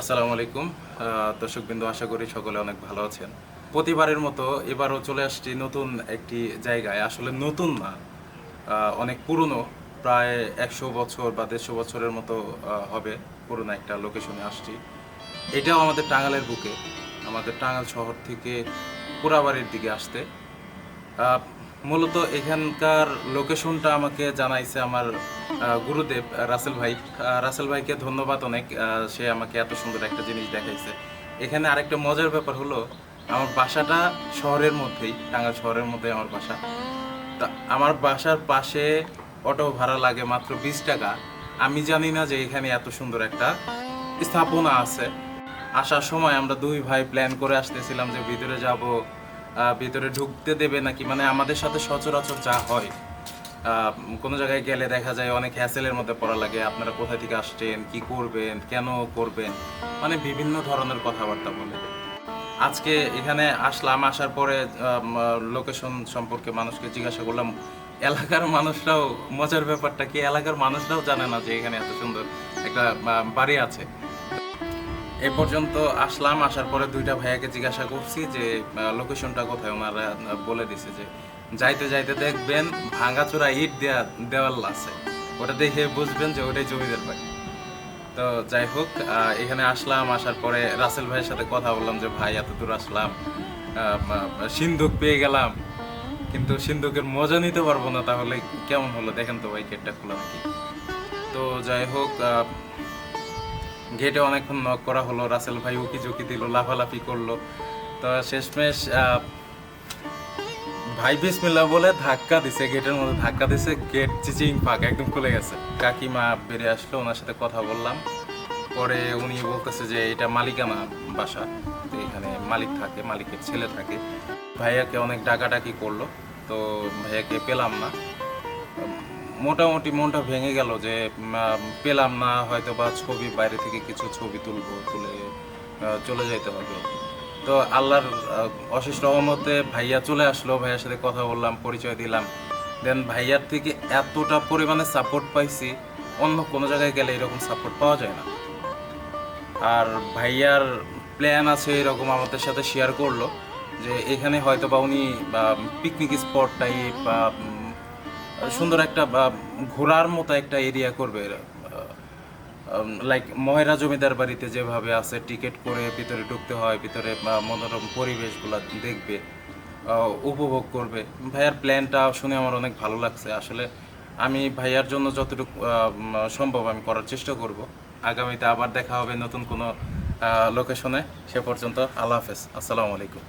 আসসালামু আলাইকুম। দর্শক বিন্দু আশা করি সকলে অনেক ভালো আছেন। প্রতিবারের মতো এবারও চলে আসছি নতুন একটি জায়গায়। আসলে নতুন না অনেক পুরনো, প্রায় একশো বছর বা দেড়শো বছরের মতো হবে পুরনো একটা লোকেশনে আসছি। এটাও আমাদের টাঙ্গালের বুকে, আমাদের টাঙ্গাল শহর থেকে পুরাবাড়ির দিকে আসতে। মূলত এখানকার লোকেশনটা আমাকে জানাইছে আমার গুরুদেব রাসেল ভাই। রাসেল ভাইকে ধন্যবাদ অনেক সে আমাকে এত সুন্দর একটা জিনিস দেখাইছে। এখানে আরেকটা মজার ব্যাপার হলো, আমার বাসাটা শহরের মধ্যেই টাঙ্গাল শহরের মধ্যেই আমার বাসা। তা আমার বাসার পাশে অটো ভাড়া লাগে মাত্র বিশ টাকা। আমি জানি না যে এখানে এত সুন্দর একটা স্থাপনা আছে। আসার সময় আমরা দুই ভাই প্ল্যান করে আসতেছিলাম যে ভিতরে যাব ভিতরে ঢুকতে দেবে নাকি? মানে আমাদের সাথে সচরাচর যা হয় কোনো জায়গায় গেলে দেখা যায় অনেক হ্যাসেলের মধ্যে পড়া লাগে। আপনারা কোথা থেকে আসছেন, কি করবেন, কেন করবেন? মানে বিভিন্ন ধরনের কথাবার্তা বলে। আজকে এখানে আসলাম, আসার পরে লোকেশন সম্পর্কে মানুষকে জিজ্ঞাসা করলাম, এলাকার মানুষরাও, মজার ব্যাপারটা কি? এলাকার মানুষরাও জানে না যে এখানে এত সুন্দর একটা বাড়ি আছে। এ পর্যন্ত আসলাম, আসার পরে দুইটা ভাইয়াকে জিজ্ঞাসা করছি যে লোকেশনটা কোথায়? ওনারা বলে দিছে যে, যাইতে যাইতে দেখবেন ভাঙাচোরা ইট দেয়া, দেওয়াল আছে। ওটা দেখে বুঝবেন যে ওটাই জমিদের বাড়ি। তো যাই হোক এখানে আসলাম, আসার পরে রাসেল ভাইয়ের সাথে কথা বললাম যে, ভাই, এত দূর আসলাম সিন্ধুক পেয়ে গেলাম, কিন্তু সিন্ধুকের মজা নিতে পারব না, তাহলে কেমন হলো? দেখেন তো ভাই, গেটটা খোলা নাকি? তো যাই হোক গেটে অনেকক্ষণ নক করা হলো, রাসেল ভাই উকি ঝুঁকি দিল, লাফালাফি করল। তো শেষমেশ ভাই বিসমিল্লা বলে ধাক্কা দিছে গেটের মধ্যে ধাক্কা দিছে গেট চিচিং পাক একদম খুলে গেছে। কাকিমা বেরিয়ে আসলো, ওনার সাথে কথা বললাম। পরে উনি বলতেছে যে, এটা মালিকানা বাসা, তো এখানে মালিক থাকে, মালিকের ছেলে থাকে। ভাইয়াকে অনেক ডাকাডাকি করল, তো ভাইয়াকে পেলাম না। মোটামুটি মনটা ভেঙে গেল যে পেলাম না, হয়তো বা ছবি বাইরে থেকে কিছু ছবি তুলবো, তুলে চলে যেতে হবে। তো আল্লাহর অশেষ রহমতে ভাইয়া চলে আসলো, ভাইয়ার সাথে কথা বললাম, পরিচয় দিলাম। দেন ভাইয়ার থেকে এতটা পরিমাণে সাপোর্ট পাইছি, অন্য কোনো জায়গায় গেলে এরকম সাপোর্ট পাওয়া যায় না। আর ভাইয়ার প্ল্যান আছে এরকম আমাদের সাথে শেয়ার করল, যে এখানে হয়তো বা উনি পিকনিক স্পট টাইপ বা সুন্দর একটা ঘোরার মতো একটা এরিয়া করবে লাইক মহেরা জমিদার বাড়িতে যেভাবে আছে টিকিট করে ভিতরে ঢুকতে হয়, ভিতরে মনোরম পরিবেশগুলো দেখবে উপভোগ করবে। ভাইয়ার প্ল্যানটা শুনে আমার অনেক ভালো লাগছে। আসলে আমি ভাইয়ার জন্য যতটুকু সম্ভব আমি করার চেষ্টা করব। আগামীতে আবার দেখা হবে নতুন কোনো লোকেশনে সে পর্যন্ত আল্লাহ হাফেজ। আসসালামু আলাইকুম।